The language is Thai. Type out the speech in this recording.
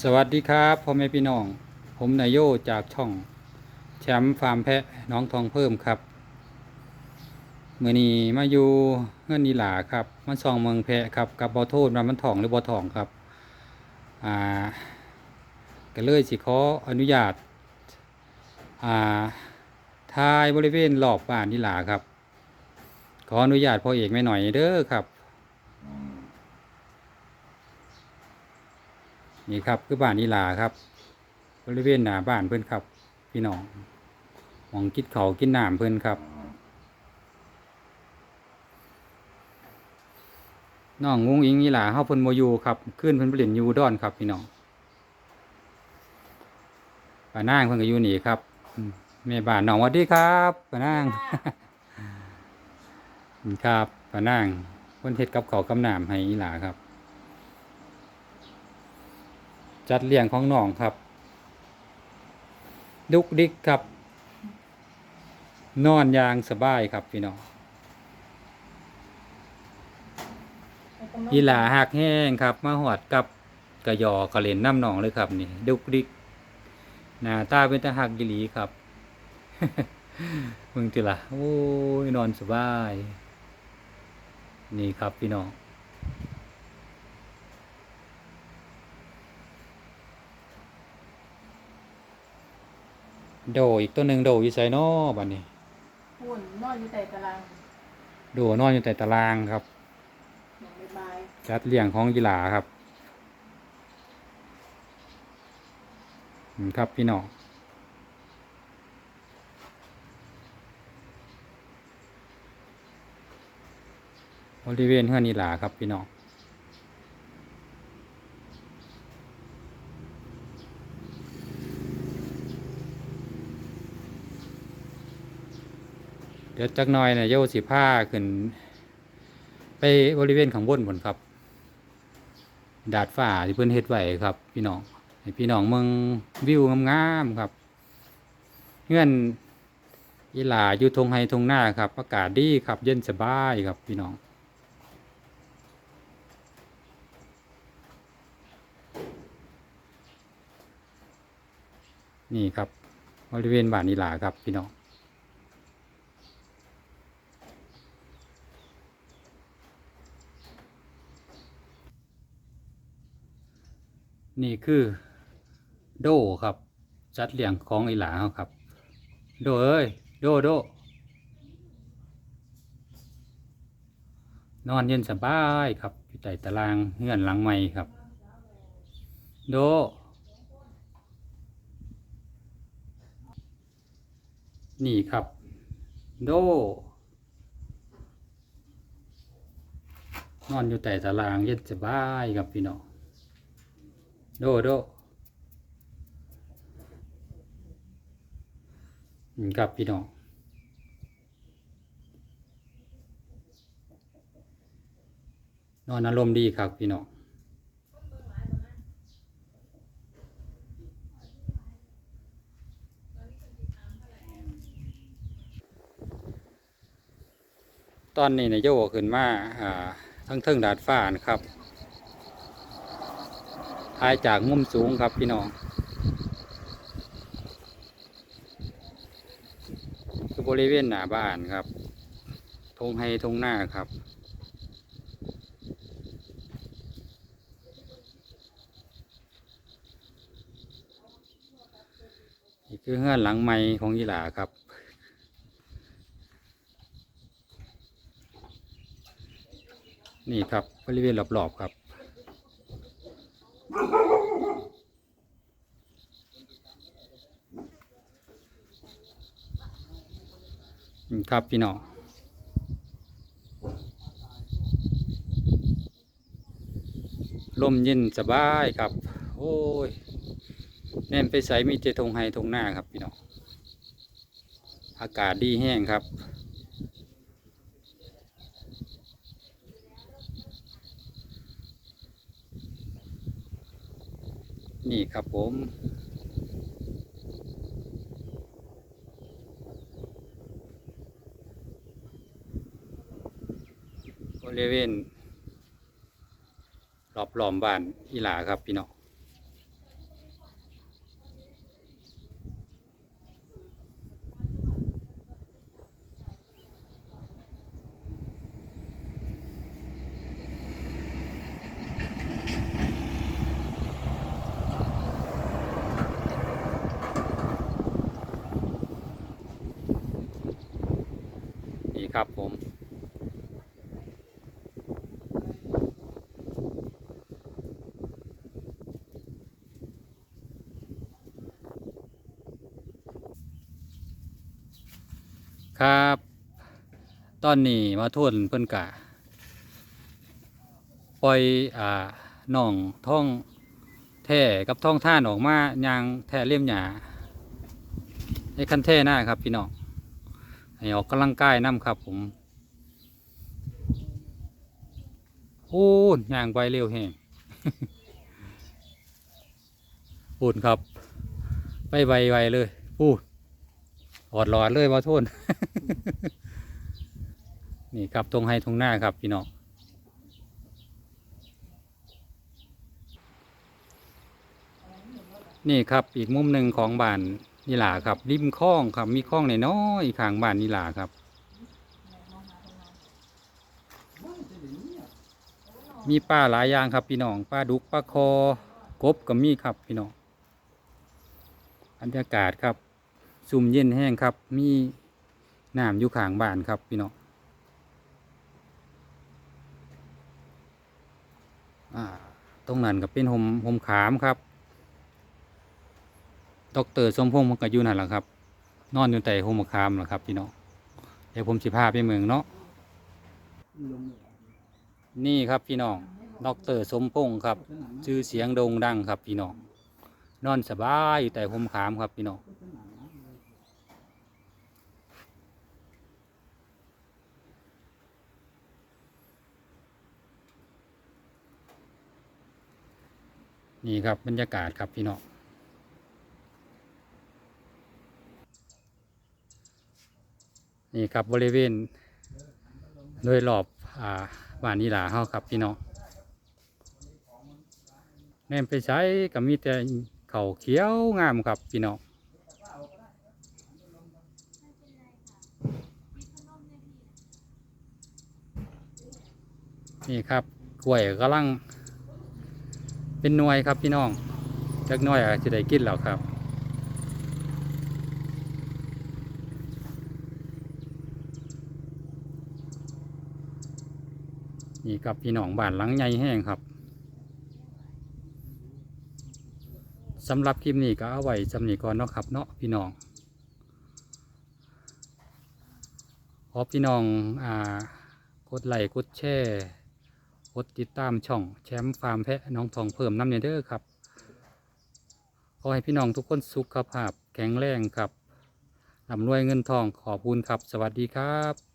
สวัสดีครับพ่อแม่พี่น้อง ผมนายโยจากช่องแชมป์ฟาร์มแพะน้องทองเพิ่มครับเมื่อนี้มาอยู่เงื่อนนีหลาครับมันซองเมืองแพะครับกับบอโทษมันมันทองหรือบอทองครับอ่าก็เลยสิขออนุญาตอ่าทายบริเวณรอบบ้านนีหลาครับขออนุญาตพ่อเอกไม่หน่อยเด้อครับ นี่ครับคือบ้านนีหลาครับ บริเวณหน้าบ้านเพื่อนครับ พี่น้องหมองกินเขาวกินน้ำเพื่อนครับน้องงุ้งอิงนีหลาเฮาเพิ่นโมยูครับขึ้นเพิ่นเปลี่ยนยูดอนครับ พี่น้องป้านางเพิ่นก็อยู่นี่ครับอืมแม่บ้านน้องหวัดดีครับป้านางนี่ครับป้านางเพิ่นเฮ็ดกับเขาวกับน้ำให้อีหลาครับ จัดเลี้ยงของน้องครับ ดุกดิกครับ นอนอย่างสบายครับพี่น้องอีหลาหักแห้งครับ มาหอดกับกระยอกระเล่นน้ำหนองเลยครับ นี่ ดุกดิกหน้าตาเป็นตาหักยีหลีครับมึงติละโอ้ยนอนสบาย นี่ครับพี่น้อง โดอีกตัวหนึ่งโดอยู่ไซนอบัดนี้หุ่นนอนอยู่แต่ตารางโดนอนอยู่แต่ตารางครับอย่างบายจัดเลี้ยงของกีฬาครับอืมครับพี่น้องบริเวณเฮือนนีหลาครับพี่น้อง เดี๋ยวจักหน่อยเนี่ยโยสิผ้าขึ้น ไปบริเวณข้างบนบนครับ ดาดฟ้าที่เพิ่อนเฮ็ดไว้ครับ พี่น้องพี่น้องเมืองวิวงามๆครับ เงื่อนอีหลาอยู่ทงไฮทงหน้าครับ อากาศดีครับ เย็นสบายครับพี่น้องนี่ครับบริเวณบ้านอีหลาครับพี่น้อง นี่คือโดครับจัดเลี้ยงของอีหลาเขาครับ โดเอ้ยโดโดนอนเย็นสบายครับ อยู่ใต้ตารางเงื่อนหลังใหม่ครับ โด นี่ครับ โด นอนอยู่ใต้ตารางเย็นสบายครับพี่น้อง โดโดครับพี่น้องนอนอารมณ์ดีครับพี่น้องตอนนี้เนี่ยโยขึ้นมาอ่าทั้งเทิงดาดฟ้านะครับ ถ่ายจากมุมสูงครับพี่น้องคือบริเวณหน้าบ้านครับทงให้ทงหน้าครับ นี่คือเฮือนหลังใหม่ของยีหลาครับนี่ครับบริเวณรอบๆครับ ครับพี่น้องลมเย็นสบายครับ โอ้ยแน่นไปใส่มีเจทงไฮทงหน้าครับพี่น้อง อากาศดีแห้งครับ นี่ครับผม บริเวณรอบล้อมบ้านอีหลาครับพี่น้อง ครับผม ครับ ตอนนี้มาทวนเพิ่นกะปล่อยอ่าน่องท่องแท่กับท่องท่านออกมายางแท่เลี่ยมหยาในคันแท่หน้าครับพี่น้อง ให้ออกกำลังกายน้ำครับผมโอ้ยยางไปเร็วแห้งปูนครับ ไปไวๆเลยปูนอดหลอดเลยมาทษนี่ครับตรงให้ตรงหน้าครับ พี่น้องนี่ครับอีกมุมหนึ่งของบ้าน นิลาครับ ริมคลองครับ มีคลองในน้อยข้างบ้านนิลาครับ มีปลาหลายอย่างครับพี่น้องปลาดุกปลาคอกบก็มีครับพี่น้องบรรยากาศครับซุ่มเย็นแห้งครับ มีน้ำอยู่ข้างบ้านครับพี่น้องอ่าตรงนั้นก็เป็นหมหมขามครับ ดอกเตอรสมพงษ์มันก็อยู่นั่นแหละครับ นอนอยู่แต่หมขามแหละครับพี่น้องเดี๋ยวผมสิพาไปเมืองเนาะนี่ครับพี่น้องดอกเตอรสมพงษ์ครับ ชื่อเสียงโด่งดังครับพี่น้องนอนสบายอยู่แต่หมขามครับพี่น้องนี่ครับบรรยากาศครับพี่น้อง นี่ครับบริเวณ โดยรอบอ่าบ้านนีหลาเฮาครับพี่น้องแนมไปใช้ก็มีแต่เขาเขียวงามครับพี่น้องนี่ครับกล้วยกำลัง เป็นหน่วยครับพี่น้องจักหน่วยอาจจะได้กินแล้วครับ นี่ครับพี่น้องบ้านหลังใหญ่แห้งครับสำหรับคลิปนี้ก็เอาไว้สำนีก่อนเนาะครับเนาะพี่น้องขอพี่น้องอ่ากดไลค์กดแชร์กดติดตามช่องแชมป์ฟาร์มแพะน้องทองเพิ่มน้ำเนเด้อครับขอให้พี่น้องทุกคนสุขภาพแข็งแรงครับร่ำรวยเงินทองขอบคุณครับ สวัสดีครับ